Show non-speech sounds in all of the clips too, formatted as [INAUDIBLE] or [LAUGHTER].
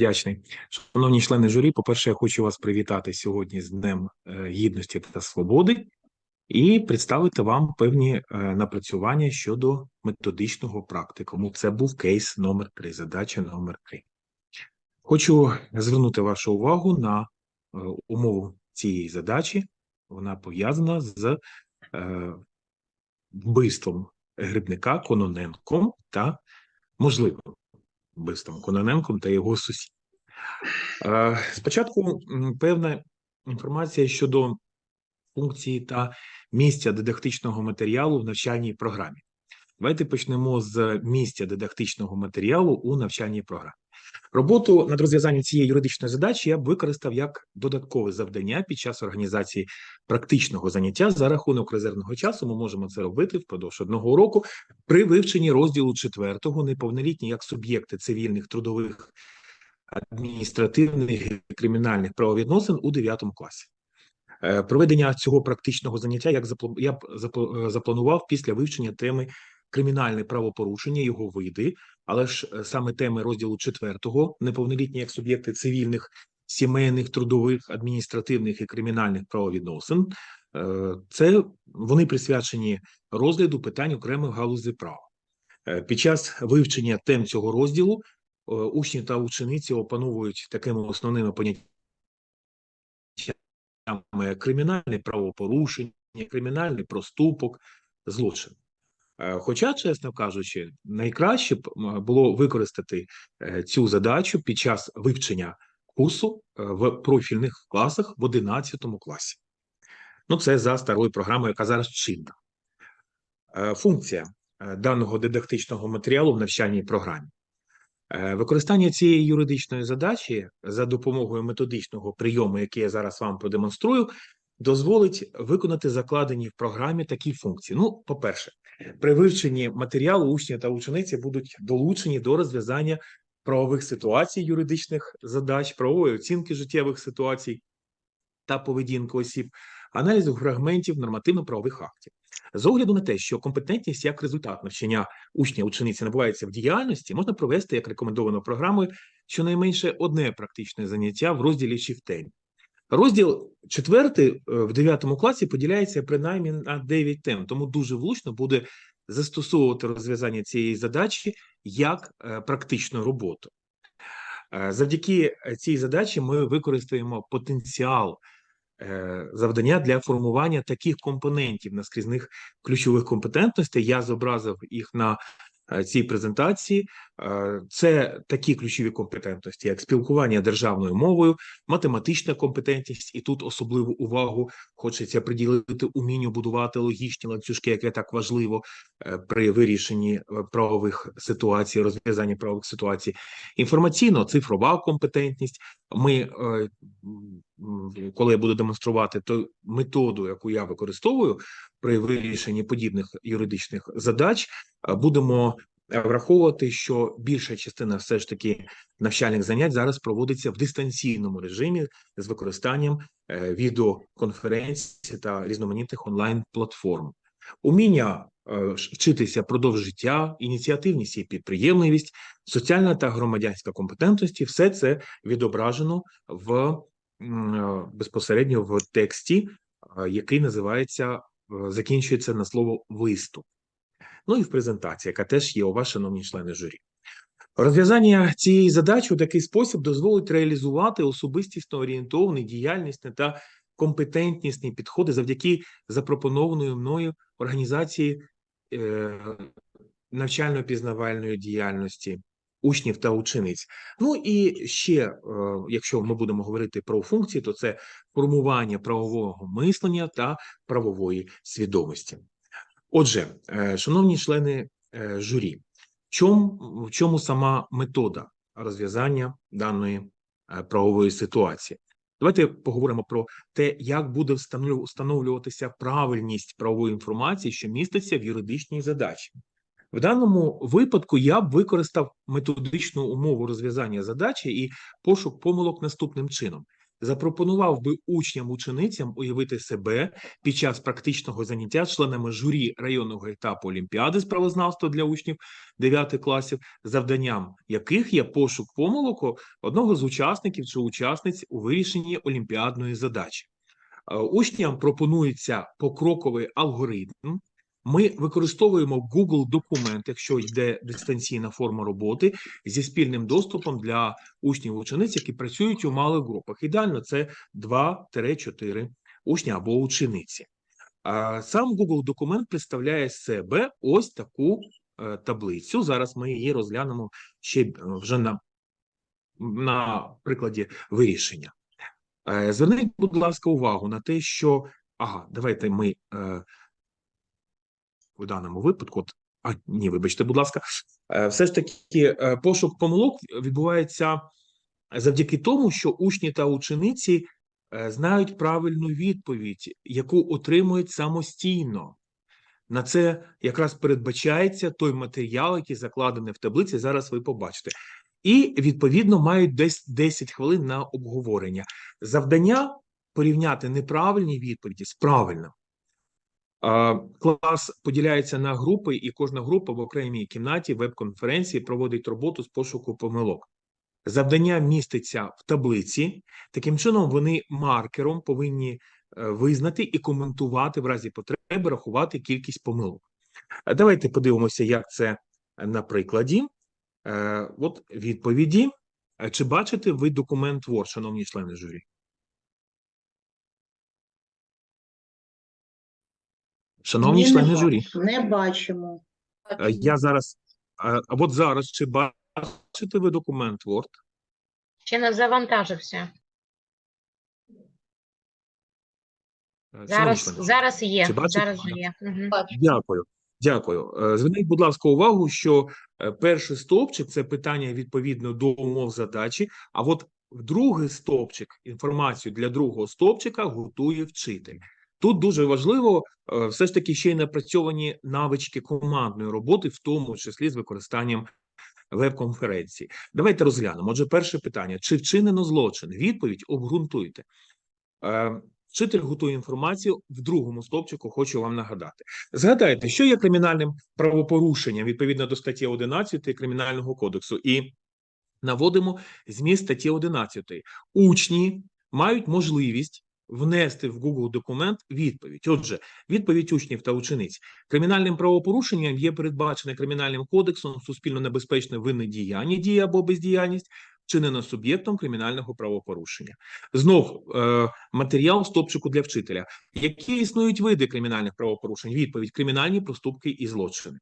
вдячний. Шановні члени журі, по-перше, я хочу вас привітати сьогодні з Днем е, Гідності та Свободи і представити вам певні е, напрацювання щодо методичного практикуму. Це був кейс номер 3, задача номер 3. Хочу звернути вашу увагу на е, умову цієї задачі. Вона пов'язана з вбивством грибника Кононенком та можливим вбивством Кононенком та його сусідів. Е, Спочатку певна інформація щодо функції та місця дидактичного матеріалу в навчальній програмі. Давайте почнемо з місця дидактичного матеріалу у навчальній програмі. Роботу над розв'язанням цієї юридичної задачі я б використав як додаткове завдання під час організації практичного заняття за рахунок резервного часу. Ми можемо це робити впродовж одного року при вивченні розділу четвертого неповнолітні як суб'єкти цивільних трудових адміністративних і кримінальних правовідносин у 9 класі. Е, Проведення цього практичного заняття як я б е, запланував після вивчення теми кримінальне правопорушення, його види, але ж е, саме теми розділу четвертого неповнолітні як суб'єкти цивільних, сімейних, трудових, адміністративних і кримінальних правовідносин. Е, Це вони присвячені розгляду питань окремих галузей права. Е, Під час вивчення тем цього розділу учні та учениці опановують такими основними поняттями кримінальне правопорушення, кримінальний проступок, злочин. Е, Хоча, чесно кажучи, найкраще б було використати е, цю задачу під час вивчення курсу е, в профільних класах в 11 класі. Ну, це за старою програмою, яка зараз чинна. Функція даного дидактичного матеріалу в навчальній програмі. Використання цієї юридичної задачі за допомогою методичного прийому, який я зараз вам продемонструю, дозволить виконати закладені в програмі такі функції. Ну, по-перше, при вивченні матеріалу учні та учениці будуть долучені до розв'язання правових ситуацій, юридичних задач, правової оцінки життєвих ситуацій та поведінки осіб, аналізу фрагментів нормативно-правових актів. З огляду на те, що компетентність як результат навчання учня учениці набувається в діяльності, можна провести як рекомендовано програмою щонайменше одне практичне заняття в розділі темі. Розділ четвертий е, в 9 класі поділяється принаймні на 9 тем, тому дуже влучно буде застосовувати розв'язання цієї задачі як е, практичну роботу. Е, Завдяки цій задачі ми використаємо потенціал завдання для формування таких компонентів наскрізних ключових компетентностей. Я зобразив їх на цій презентації. Е, Це такі ключові компетентності, як спілкування державною мовою, математична компетентність, і тут особливу увагу хочеться приділити умінню будувати логічні ланцюжки, яке так важливо е, при вирішенні е, правових ситуацій, розв'язанні правових ситуацій. Інформаційно-цифрова компетентність. Ми, коли я буду демонструвати ту методу, яку я використовую при вирішенні подібних юридичних задач, будемо враховувати, що більша частина все ж таки навчальних занять зараз проводиться в дистанційному режимі з використанням е, відеоконференцій та різноманітних онлайн-платформ. Уміння е, вчитися продовж життя, ініціативність і підприємливість, соціальна та громадянська компетентності все це відображено в е, безпосередньо в тексті, який називається закінчується на слово виступ. Ну і в презентації, яка теж є у вас, шановні члени журі. Розв'язання цієї задачі у такий спосіб дозволить реалізувати особистісно орієнтовані діяльність та компетентнісні підходи завдяки запропонованої мною організації е, навчально-пізнавальної діяльності учнів та учениць. Ну і ще, е, якщо ми будемо говорити про функції, то це формування правового мислення та правової свідомості. Отже, е, шановні члени е, журі, в чому, сама метода розв'язання даної е, правової ситуації? Давайте поговоримо про те, як буде встановлюватися правильність правової інформації, що міститься в юридичній задачі. В даному випадку я б використав методичну умову розв'язання задачі і пошук помилок наступним чином. Запропонував би учням-ученицям уявити себе під час практичного заняття членами журі районного етапу Олімпіади з правознавства для учнів 9 класів, завданням яких є пошук помилок одного з учасників чи учасниць у вирішенні олімпіадної задачі. Е, Учням пропонується покроковий алгоритм. Ми використовуємо Google документ, якщо йде дистанційна форма роботи, зі спільним доступом для учнів учениць, які працюють у малих групах. Ідеально це 2-4 учня або учениці. Сам Google документ представляє себе ось таку е, таблицю. Зараз ми її розглянемо ще е, вже на, на прикладі вирішення. Е, Зверніть, будь ласка, увагу на те, що ага, давайте ми у даному випадку, от, а ні, вибачте, будь ласка, е, все ж таки е, пошук помилок відбувається завдяки тому, що учні та учениці е, знають правильну відповідь, яку отримують самостійно. На це якраз передбачається той матеріал, який закладений в таблиці. Зараз ви побачите. І відповідно мають десь 10 хвилин на обговорення. Завдання порівняти неправильні відповіді з правильним. Клас поділяється на групи, і кожна група в окремій кімнаті веб-конференції проводить роботу з пошуку помилок. Завдання міститься в таблиці. Таким чином, вони маркером повинні е, визнати і коментувати в разі потреби, рахувати кількість помилок. Давайте подивимося, як це на прикладі. Е, От відповіді. Е, Чи бачите ви документ Word, шановні члени журі? Шановні Ні, не журі, Не бачимо. е, я зараз, а от зараз, чи бачите ви документ Word? Ще не завантажився. Е, шановні Зараз, члени журі? зараз є. Чи бачите Зараз є. Угу. Дякую. Дякую. Е, Зверніть, будь ласка, увагу, що е, перший стовпчик це питання відповідно до умов задачі. А от другий стовпчик інформацію для другого стовпчика готує вчитель. Тут дуже важливо е, все ж таки ще й напрацьовані навички командної роботи, в тому числі з використанням веб-конференції. Давайте розглянемо. Отже, перше питання: чи вчинено злочин? Відповідь обґрунтуйте. Е, Вчитель готує інформацію в другому стовпчику. Хочу вам нагадати. Згадайте, що є кримінальним правопорушенням відповідно до статті 11 Кримінального кодексу, і наводимо зміст статті 11. Учні мають можливість внести в Google документ відповідь. Отже, відповідь учнів та учениць кримінальним правопорушенням є передбачене кримінальним кодексом суспільно небезпечне винне діяння, дія або бездіяльність, вчинена суб'єктом кримінального правопорушення. Знов е, матеріал стопчику для вчителя. Які існують види кримінальних правопорушень? Відповідь: кримінальні проступки і злочини.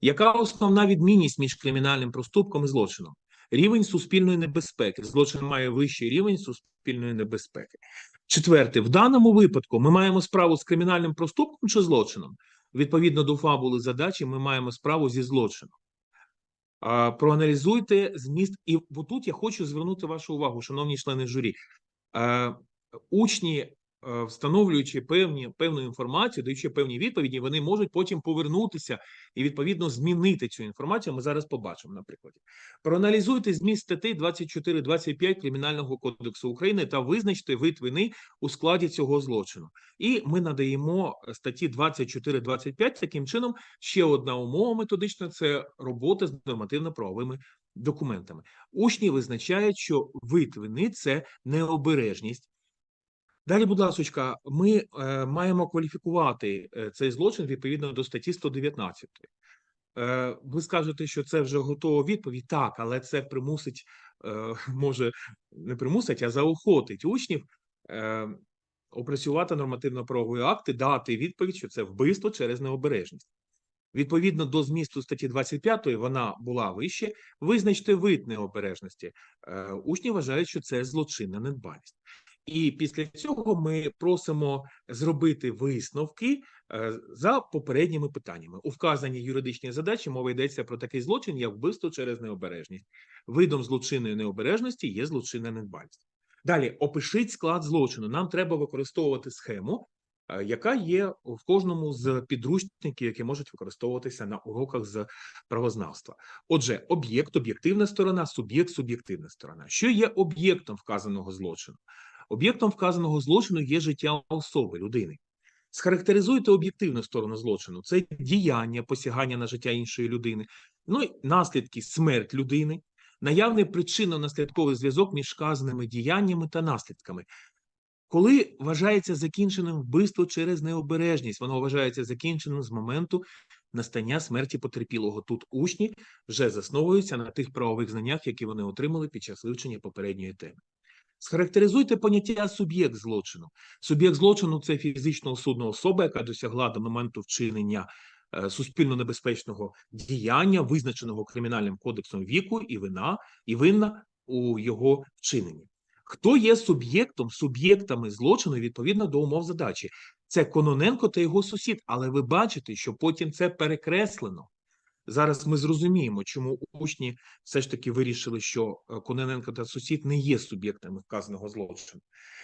Яка основна відмінність між кримінальним проступком і злочином? Рівень суспільної небезпеки. Злочин має вищий рівень суспільної небезпеки. Четверте, в даному випадку ми маємо справу з кримінальним проступком чи злочином. Відповідно до фабули задачі, ми маємо справу зі злочином. Проаналізуйте зміст, і тут я хочу звернути вашу увагу, шановні члени журі. Учні, встановлюючи певні певну інформацію, даючи певні відповіді, вони можуть потім повернутися і відповідно змінити цю інформацію. Ми зараз побачимо на прикладі. Проаналізуйте зміст статей 24-25 Кримінального кодексу України та визначте вид вини у складі цього злочину. І ми надаємо е, статті 24-25 таким чином. Ще одна умова методична це робота з нормативно-правовими документами. Учні визначають, що вид вини це необережність. Далі, будь ласка, ми е, маємо кваліфікувати е, цей злочин відповідно до статті 119. Е, ви скажете, що це вже готова відповідь. Так, але це примусить, е, [LAUGHS] може не примусить, а заохотить учнів е, опрацювати нормативно-правові акти, дати відповідь, що це вбивство через необережність. Відповідно до змісту статті 25 вона була вище. Визначте вид необережності. Е, учні вважають, що це злочинна недбалість. І після цього ми просимо зробити висновки е, за попередніми питаннями. У вказаній юридичній задачі мова йдеться про такий злочин, як вбивство через необережність. Видом злочинної необережності є злочинна недбалість. Далі опишіть склад злочину. Нам треба використовувати схему, е, яка є в кожному з підручників, які можуть використовуватися на уроках з правознавства. Отже, об'єкт, об'єктивна сторона, суб'єкт, суб'єктивна сторона. Що є об'єктом вказаного злочину? Об'єктом вказаного злочину є життя особи, людини. Схарактеризуйте об'єктивну сторону злочину: це діяння, посягання на життя іншої людини, ну і наслідки смерть людини, наявний причинно-наслідковий зв'язок між вказаними діяннями та наслідками. Коли вважається закінченим вбивство через необережність, воно вважається закінченим з моменту настання смерті потерпілого. Тут учні вже засновуються на тих правових знаннях, які вони отримали під час вивчення попередньої теми. Схарактеризуйте поняття суб'єкт злочину. Суб'єкт злочину це фізично судна особа, яка досягла до моменту вчинення е, суспільно небезпечного діяння, визначеного кримінальним кодексом віку і вина, і винна у його вчиненні. Хто є суб'єктом, суб'єктами злочину відповідно до умов задачі? Це Кононенко та його сусід, але ви бачите, що потім це перекреслено. Зараз ми зрозуміємо, чому учні все ж таки вирішили, що е, Кононенко та сусід не є суб'єктами вказаного злочину.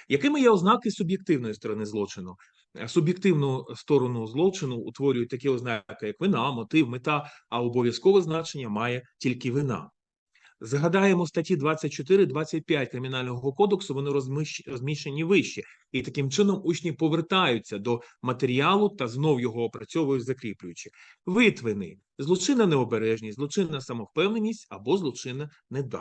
Якими є ознаки суб'єктивної сторони злочину? Е, Суб'єктивну сторону злочину утворюють такі ознаки, як вина, мотив, мета, а обов'язкове значення має тільки вина. Згадаємо статті 24-25 Кримінального кодексу, вони розміщ- розміщені вище, і таким чином учні повертаються до матеріалу та знов його опрацьовують, закріплюючи. Вид вини – злочинна необережність, злочинна самовпевненість або злочинна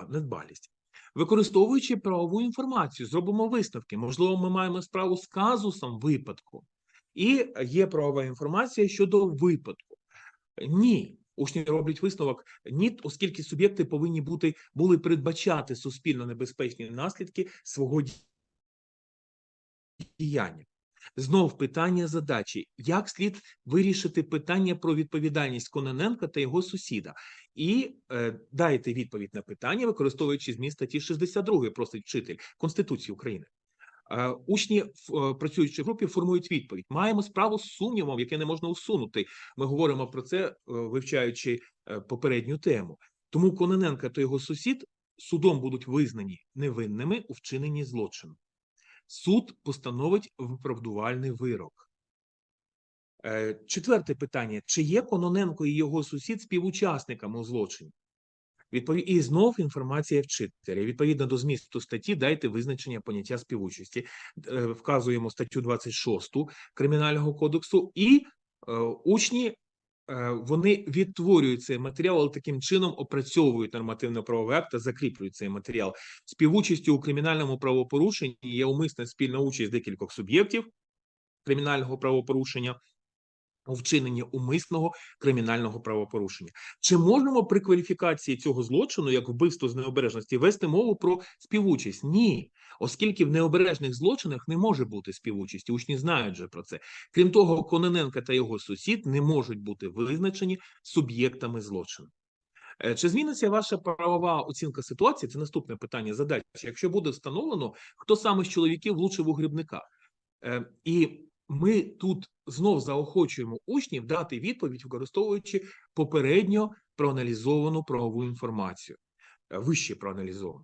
недбалість. Використовуючи правову інформацію, зробимо висновки. Можливо, ми маємо справу з казусом випадку, і є правова інформація щодо випадку. Ні, учні роблять висновок ні, оскільки суб'єкти повинні бути були передбачати суспільно небезпечні наслідки свого ді- діяння. Знов питання задачі: як слід вирішити питання про відповідальність Кононенка та його сусіда? І е, дайте відповідь на питання, використовуючи зміст статті 62, просить вчитель Конституції України. Е, Учні, е, працюючи в групі, формують відповідь. Маємо справу з сумнівом, яке не можна усунути. Ми говоримо про це, е, вивчаючи попередню тему. Тому Кононенко та його сусід судом будуть визнані невинними у вчиненні злочину. Суд постановить виправдувальний вирок. Четверте питання: чи є Кононенко і його сусід співучасниками у злочині? І знов інформація вчителя. Відповідно до змісту статті, дайте визначення поняття співучасті. Е, Вказуємо статтю 26 Кримінального кодексу, і е, учні е, вони відтворюють цей матеріал, але таким чином опрацьовують нормативно-правовий акт та закріплюють цей матеріал. Співучастю у кримінальному правопорушенні є умисна спільна участь декількох суб'єктів кримінального правопорушення у вчиненні умисного кримінального правопорушення. Чи можемо при кваліфікації цього злочину, як вбивство з необережності, вести мову про співучасть? Ні, оскільки в необережних злочинах не може бути співучасті. Учні знають же про це. Крім того, Кононенка та його сусід не можуть бути визначені суб'єктами злочину. Е, Чи зміниться ваша правова оцінка ситуації? Це наступне питання задачі. Якщо буде встановлено, хто саме з чоловіків влучив у грибника, Е, і ми тут знов заохочуємо учнів дати відповідь, використовуючи попередньо проаналізовану правову інформацію, е, вище проаналізовану.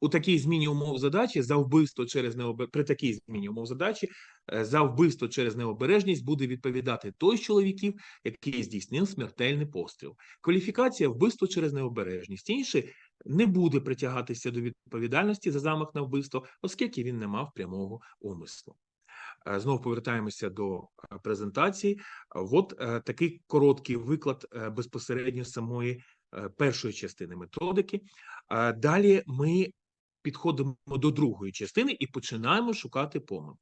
У такій зміні умов задачі за вбивство через необе... при такій зміні умов задачі е, за вбивство через необережність буде відповідати той з чоловіків, який здійснив смертельний постріл. Кваліфікація вбивство через необережність. Інший не буде притягатися до відповідальності за замах на вбивство, оскільки він не мав прямого умислу. Е, Знову повертаємося до е, презентації. От е, такий короткий виклад безпосередньо самої першої частини методики. Далі ми підходимо до другої частини і починаємо шукати помилки.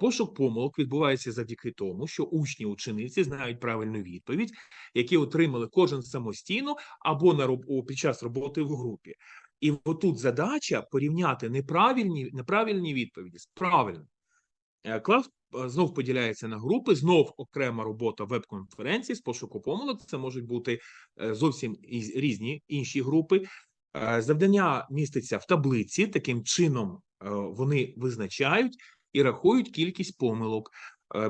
Пошук помилок відбувається завдяки тому, що учні учениці знають правильну відповідь, які отримали кожен самостійно або на роб... під час роботи в групі. І отут задача порівняти неправильні, неправильні відповіді з правильними. Е, Клас е, знов поділяється на групи, знов окрема робота веб-конференції з пошуку помилок. Це можуть бути е, зовсім різні інші групи. Завдання міститься в таблиці. Таким чином вони визначають і рахують кількість помилок.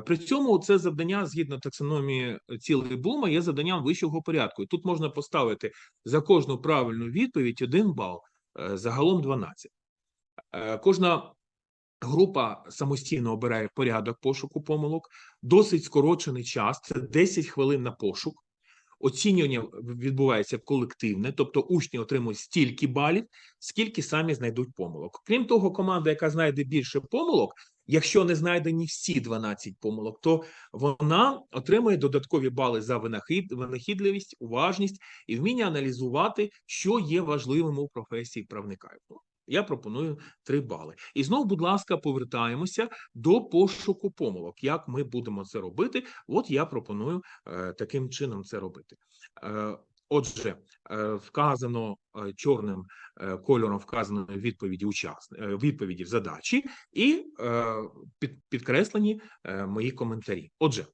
При цьому це завдання згідно таксономії цілей Блума є завданням вищого порядку. І тут можна поставити за кожну правильну відповідь один бал, загалом 12. Е, Кожна Група самостійно обирає порядок пошуку помилок, досить скорочений час, це 10 хвилин на пошук. оцінювання відбувається колективне, тобто учні отримують стільки балів, скільки самі знайдуть помилок. Крім того, команда, яка знайде більше помилок, якщо не знайдені всі 12 помилок, то вона отримує додаткові бали за винахідливість, уважність і вміння аналізувати, що є важливим у професії правника. Я пропоную 3 бали. І знову, будь ласка, повертаємося до пошуку помилок. Як ми будемо це робити? От я пропоную е, таким чином це робити. Е, Отже, е, вказано чорним кольором вказано відповіді учас... е, відповіді в задачі і під, підкреслені мої коментарі. Отже,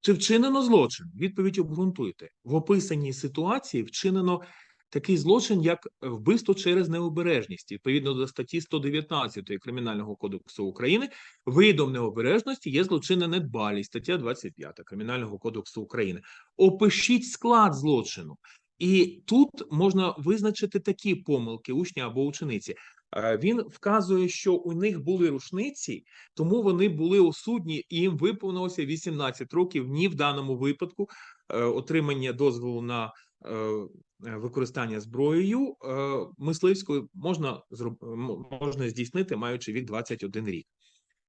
чи вчинено злочин? Відповідь обґрунтуйте. В описаній ситуації вчинено такий злочин, як вбивство через необережність, відповідно до статті 119 Кримінального кодексу України. Видом необережності є злочинна недбалість, стаття 25 Кримінального кодексу України. Опишіть склад злочину. І тут можна визначити такі помилки учня або учениці. Е, Він вказує, що у них були рушниці, тому вони були осудні, і їм виповнилося 18 років. Ні в даному випадку е, отримання дозволу на е, е, використання зброєю е, мисливською можна можна здійснити, маючи вік 21 рік.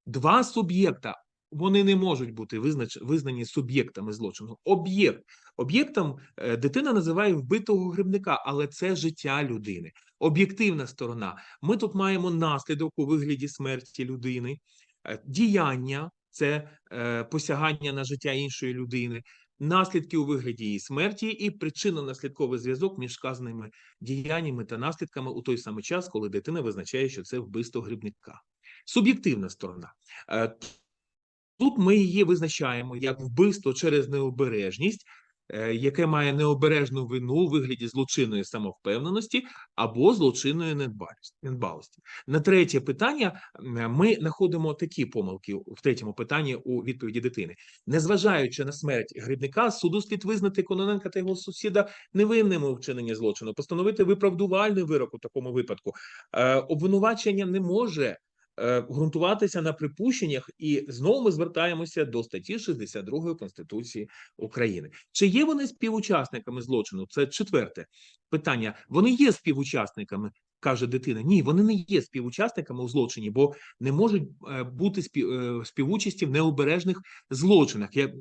Два суб'єкта вони не можуть бути визнач... визнані суб'єктами злочину. Об'єкт об'єктом е, дитина називає вбитого грибника, але це життя людини. Об'єктивна сторона. Ми тут маємо наслідок у вигляді смерті людини, Е, діяння це е, посягання на життя іншої людини, наслідки у вигляді її смерті і причинно-наслідковий зв'язок між сказаними діяннями та наслідками у той самий час, коли дитина визначає, що це вбивство грибника. Суб'єктивна сторона. Е, Тут ми її визначаємо як вбивство через необережність, яке має необережну вину у вигляді злочинної самовпевненості або злочинної недбалості. На третє питання ми знаходимо такі помилки в третьому питанні у відповіді дитини. Незважаючи на смерть грибника, суду слід визнати Кононенка та його сусіда невинними у вчиненні злочину, постановити виправдувальний вирок у такому випадку. Е, Обвинувачення не може е, ґрунтуватися на припущеннях, і знову ми звертаємося до статті 62 Конституції України. Чи є вони співучасниками злочину? Це четверте питання. Вони є співучасниками. Каже дитина, ні, вони не є співучасниками у злочині, бо не можуть е, бути е, співучасті в необережних злочинах. Я,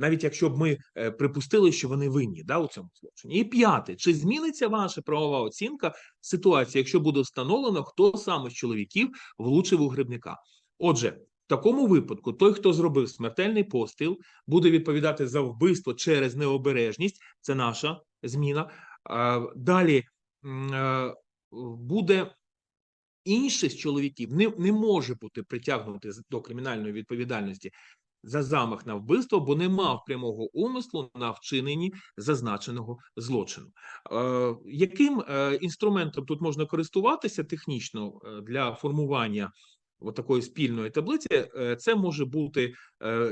навіть якщо б ми е, припустили, що вони винні да, у цьому злочині. І п'яте, чи зміниться ваша правова оцінка ситуації, якщо буде встановлено, хто саме з чоловіків влучив у грибника? Отже, в такому випадку той, хто зробив смертельний постріл, буде відповідати за вбивство через необережність. Це наша зміна. Далі е, буде інший з чоловіків не, не може бути притягнутий з- до кримінальної відповідальності за замах на вбивство, бо не мав прямого умислу на вчиненні зазначеного злочину. Е, яким е, інструментом тут можна користуватися технічно е, для формування такої спільної таблиці? Е, це може бути,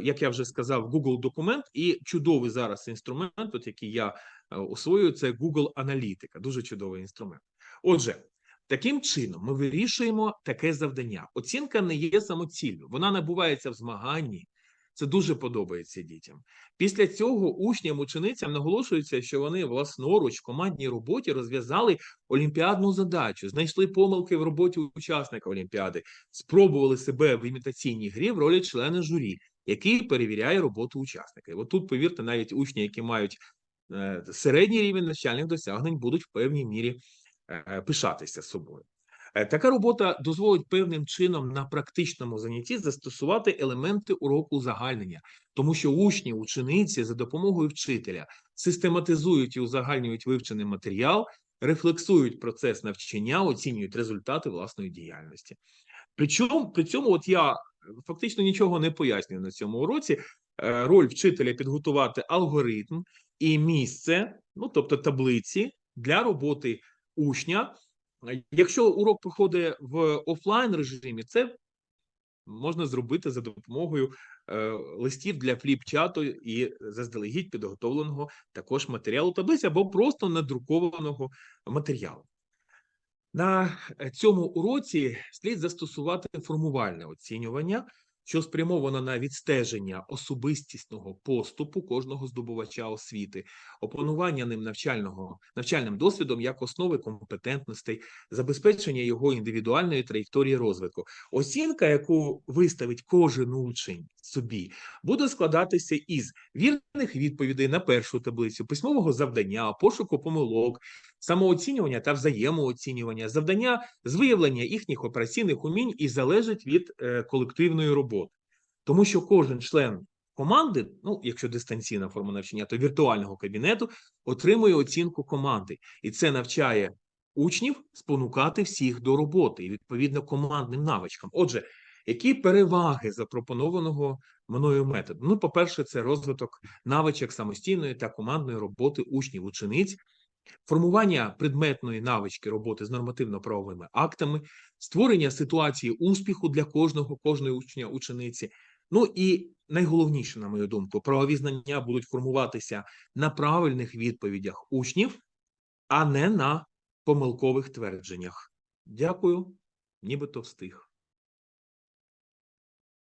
як я вже сказав, Google документ і чудовий зараз інструмент, от який я освоюю, це Google Аналітика. Дуже чудовий інструмент. Отже. Таким чином, ми вирішуємо таке завдання. Оцінка не є самоцільною, вона набувається в змаганні. Це дуже подобається дітям. Після цього учням, ученицям наголошується, що вони власноруч в командній роботі розв'язали олімпіадну задачу, знайшли помилки в роботі учасника олімпіади, спробували себе в імітаційній грі в ролі члена журі, який перевіряє роботу учасника. І от тут, повірте, навіть учні, які мають е, середній рівень навчальних досягнень, будуть в певній мірі е, пишатися собою. Е, Така робота дозволить певним чином на практичному занятті застосувати елементи уроку узагальнення, тому що учні, учениці за допомогою вчителя систематизують і узагальнюють вивчений матеріал, рефлексують процес навчання, оцінюють результати власної діяльності. Причому при цьому, от я е, фактично нічого не пояснюю на цьому уроці. Е, Роль вчителя підготувати алгоритм і місце, ну тобто таблиці для роботи учня. Якщо урок проходить в офлайн режимі, це можна зробити за допомогою е, листів для фліп-чату і заздалегідь підготовленого також матеріалу таблиці або просто надрукованого матеріалу. На цьому уроці слід застосувати формувальне оцінювання. Що спрямовано на відстеження особистісного поступу кожного здобувача освіти, опанування ним навчального навчальним досвідом як основи компетентностей, забезпечення його індивідуальної траєкторії розвитку. Оцінка, яку виставить кожен учень собі, буде складатися із вірних відповідей на першу таблицю, письмового завдання, пошуку помилок, самооцінювання та взаємооцінювання, завдання з виявлення їхніх операційних умінь і залежить від е, колективної роботи. Тому що кожен член команди, ну якщо дистанційна форма навчання, то віртуального кабінету отримує оцінку команди, і це навчає учнів спонукати всіх до роботи і відповідно командним навичкам. Отже, які переваги запропонованого мною методу? Ну, по-перше, це розвиток навичок самостійної та командної роботи учнів, учениць, формування предметної навички роботи з нормативно-правовими актами, створення ситуації успіху для кожного, кожної учня, учениці. Ну і найголовніше, на мою думку, правові знання будуть формуватися на правильних відповідях учнів, а не на помилкових твердженнях. Дякую, нібито встиг.